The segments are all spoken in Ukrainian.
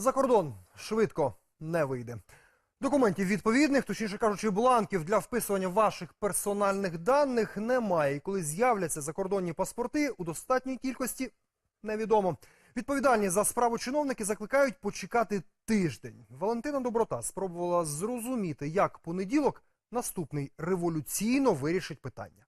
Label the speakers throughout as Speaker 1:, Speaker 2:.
Speaker 1: За кордон швидко не вийде. Документів відповідних, точніше кажучи, бланків для вписування ваших персональних даних немає. І коли з'являться закордонні паспорти у достатній кількості, невідомо. Відповідальні за справу чиновники закликають почекати тиждень. Валентина Доброта спробувала зрозуміти, як понеділок наступний революційно вирішить питання.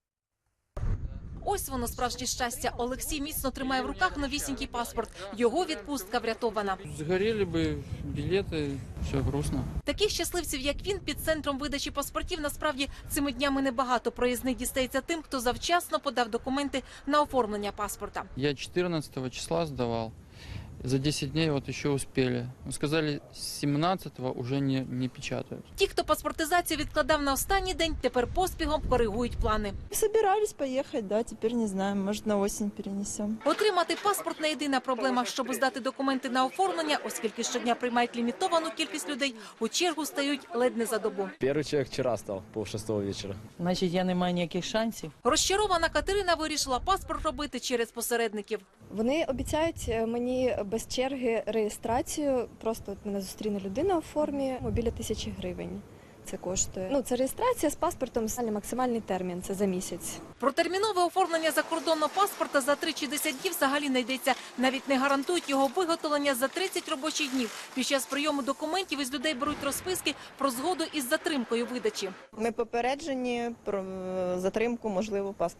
Speaker 2: Ось воно справжнє щастя. Олексій міцно тримає в руках новісінький паспорт. Його відпустка врятована.
Speaker 3: Згоріли би білети, все грустно.
Speaker 2: Таких щасливців, як він, під центром видачі паспортів насправді цими днями небагато. Проїзний дістається тим, хто завчасно подав документи на оформлення паспорта.
Speaker 3: Я 14 числа сдавал. За 10 дней вот еще успели. Ну, Сказали, с 17 уже не, не печатают.
Speaker 2: Ті, хто паспортизацію відкладав на останній день, тепер поспіхом коригують плани.
Speaker 4: Собирались поехать, да, теперь не знаем, может на осень перенесем.
Speaker 2: Отримати паспорт не єдина проблема. Щоб здати документи на оформлення, оскільки щодня приймають лімітовану кількість людей, у чергу стають ледь не за добу.
Speaker 5: Первый человек вчера стал, пол шестого вечера.
Speaker 6: Значить, я не маю ніяких шансів.
Speaker 2: Розчарована Катерина вирішила паспорт робити через посередників.
Speaker 7: Вони обіцяють е, мені без черги реєстрацію. Просто от мене зустріне людина у формі мобіля біля тисячі гривень. Це коштує. Ну це реєстрація з паспортом. Максимальний термін це за місяць.
Speaker 2: Про термінове оформлення закордонного паспорта за 3 чи 10 днів взагалі не йдеться. Навіть не гарантують його виготовлення за 30 робочих днів. Під час прийому документів із людей беруть розписки про згоду із затримкою видачі.
Speaker 4: Ми попереджені про е, затримку, можливо, пас...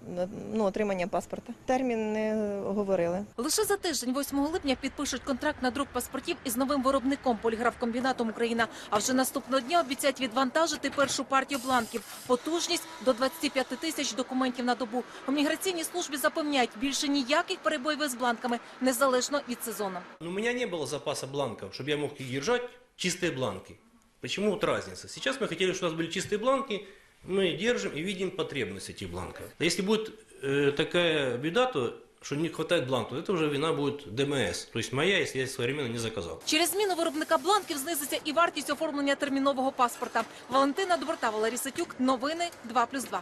Speaker 4: ну, отримання паспорта. Термін не говорили.
Speaker 2: Лише за тиждень, 8 липня, підпишуть контракт на друк паспортів із новим виробником поліграфкомбінатом Україна. А вже наступного дня обіцяють відвантажити першу партію бланків. Потужність до 25 тисяч документів на добу. У міграційній службі запевняють, більше ніяких перебоїв із бланками, незалежно від сезону.
Speaker 8: Но у меня не было запаса бланков, чтобы я мог их держать, чистые бланки. Почему вот разница? Сейчас мы хотели, чтобы у нас были чистые бланки, мы держим и видим потребность этих бланков. Если будет э, такая беда, то что не хватает бланков, это уже вина будет ДМС, то есть моя, если я своевременно не заказал.
Speaker 2: Через зміну виробника бланків знизиться і вартість оформлення термінового паспорта. Валентина Доброта, Валерій Сатюк. Новини 2+,2.